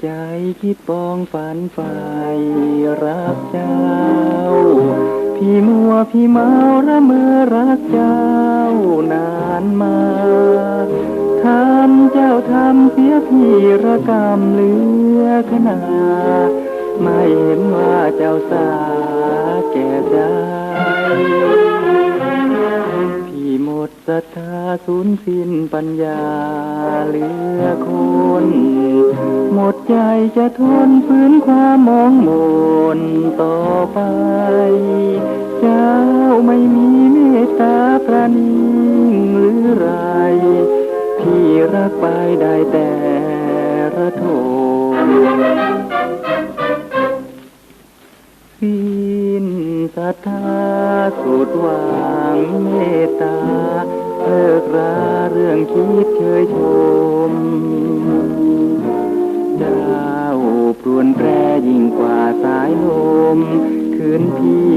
ใจคิดปองฝันฝ่ายรักเจ้า พี่มัวพี่เมาระเมอรักเจ้านานมาทำเจ้าทำเสียพี่ระกำเหลือขนาไม่เห็นว่าเจ้าสาแก่ใจพี่หมดศรัทธาสูญสิ้นปัญญาเหลือคน ดใจจะทนฝืนความมองมนต่อไป เจ้าไม่มีเมตตาประณีหรือไร พี่รักไปได้แต่ระทมสิ้นศรัทธาสุดหวังเมตตาเลิกราเรื่องคิดเชยชม คืนพี่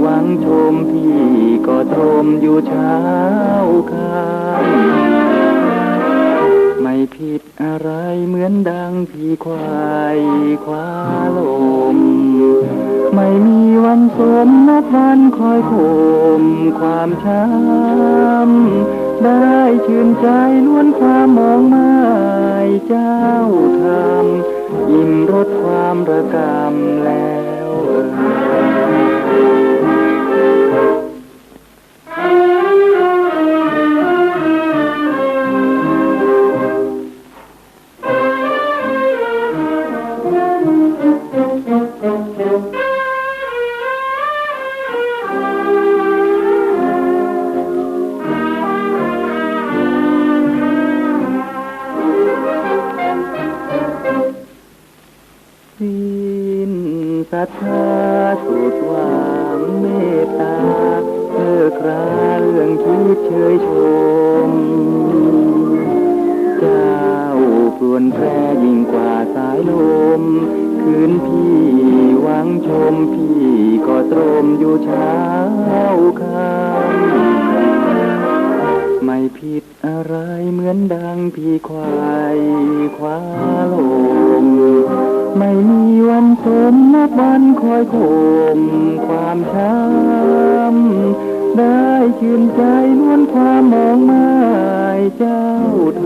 หวังชมพี่ก็ตรมอยู่เช้าค่ำไม่ผิดอะไรเหมือนดังพี่ควายคว้าลม ไม่มีวันสมนับวันคอยข่มความช้ำได้ชื่นใจล้วนความมองไม้เจ้าทำอิ่มรสความระกำแล้วเอ่ย ศรัทธาสุดหวังเมตตาเลิกราเรื่องคิดเชยชม เจ้าปรวนแปรยิ่งกว่าสายลม คืนพี่หวังชมพี่ก็ตรมอยู่เช้าค่ำไม่ผิดอะไร มือนดังพี่ควายคว้าลมไม่มีวันสมนับวันคอยข่มความช้ำได้ชื่นใจล้วนความมองไม้เจ้าท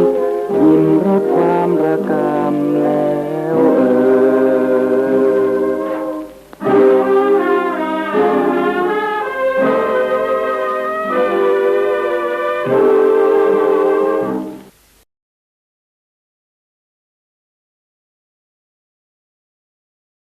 ำอิ่มรสความระกำล